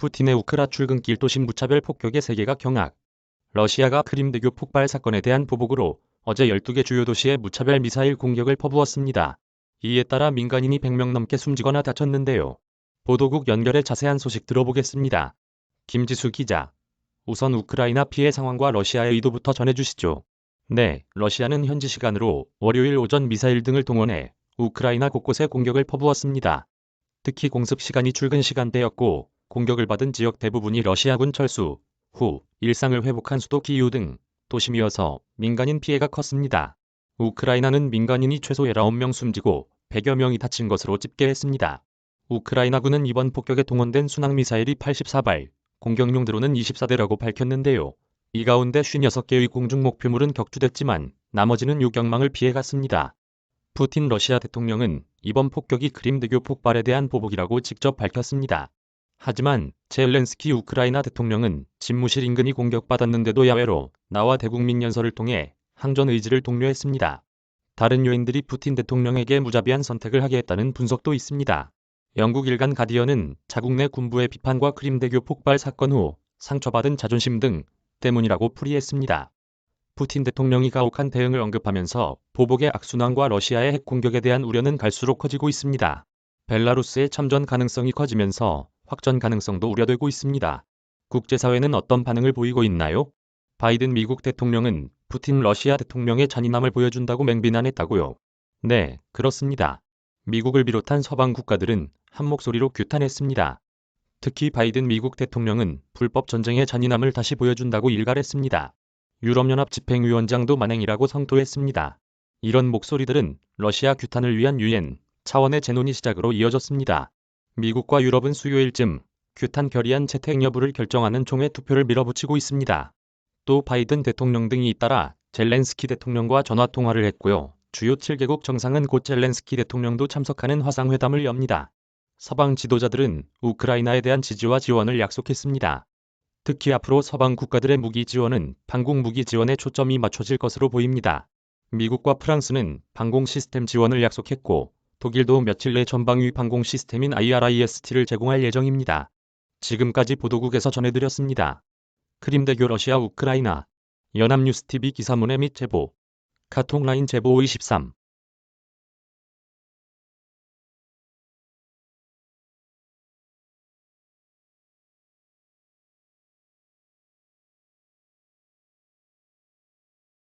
푸틴의 우크라 출근길 도심 무차별 폭격의 세계가 경악. 러시아가 크림대교 폭발 사건에 대한 보복으로 어제 12개 주요 도시에 무차별 미사일 공격을 퍼부었습니다. 이에 따라 민간인이 100명 넘게 숨지거나 다쳤는데요. 보도국 연결의 자세한 소식 들어보겠습니다. 김지수 기자. 우선 우크라이나 피해 상황과 러시아의 의도부터 전해주시죠. 네, 러시아는 현지 시간으로 월요일 오전 미사일 등을 동원해 우크라이나 곳곳에 공격을 퍼부었습니다. 특히 공습 시간이 출근 시간대였고 공격을 받은 지역 대부분이 러시아군 철수 후 일상을 회복한 수도 키이우 등 도심이어서 민간인 피해가 컸습니다. 우크라이나는 민간인이 최소 19명 숨지고 100여 명이 다친 것으로 집계했습니다. 우크라이나군은 이번 폭격에 동원된 순항미사일이 84발, 공격용 드론은 24대라고 밝혔는데요. 이 가운데 56개의 공중 목표물은 격추됐지만 나머지는 요격망을 피해갔습니다. 푸틴 러시아 대통령은 이번 폭격이 크림대교 폭발에 대한 보복이라고 직접 밝혔습니다. 하지만 젤렌스키 우크라이나 대통령은 집무실 인근이 공격받았는데도 야외로 나와 대국민 연설을 통해 항전 의지를 독려했습니다. 다른 요인들이 푸틴 대통령에게 무자비한 선택을 하게 했다는 분석도 있습니다. 영국 일간 가디언은 자국 내 군부의 비판과 크림대교 폭발 사건 후 상처받은 자존심 등 때문이라고 풀이했습니다. 푸틴 대통령이 가혹한 대응을 언급하면서 보복의 악순환과 러시아의 핵 공격에 대한 우려는 갈수록 커지고 있습니다. 벨라루스의 참전 가능성이 커지면서 확전 가능성도 우려되고 있습니다. 국제사회는 어떤 반응을 보이고 있나요? 바이든 미국 대통령은 푸틴 러시아 대통령의 잔인함을 보여준다고 맹비난했다고요. 네, 그렇습니다. 미국을 비롯한 서방 국가들은 한 목소리로 규탄했습니다. 특히 바이든 미국 대통령은 불법 전쟁의 잔인함을 다시 보여준다고 일갈했습니다. 유럽연합 집행위원장도 만행이라고 성토했습니다. 이런 목소리들은 러시아 규탄을 위한 유엔 차원의 재논의 시작으로 이어졌습니다. 미국과 유럽은 수요일쯤 규탄 결의안 채택 여부를 결정하는 총회 투표를 밀어붙이고 있습니다. 또 바이든 대통령 등이 잇따라 젤렌스키 대통령과 전화 통화를 했고요. 주요 7개국 정상은 곧 젤렌스키 대통령도 참석하는 화상회담을 엽니다. 서방 지도자들은 우크라이나에 대한 지지와 지원을 약속했습니다. 특히 앞으로 서방 국가들의 무기 지원은 방공 무기 지원에 초점이 맞춰질 것으로 보입니다. 미국과 프랑스는 방공 시스템 지원을 약속했고 독일도 며칠 내 전방위 방공 시스템인 IRIS-T를 제공할 예정입니다. 지금까지 보도국에서 전해드렸습니다. 크림대교 러시아 우크라이나 연합뉴스TV 기사문의 및 제보 카톡라인 제보 23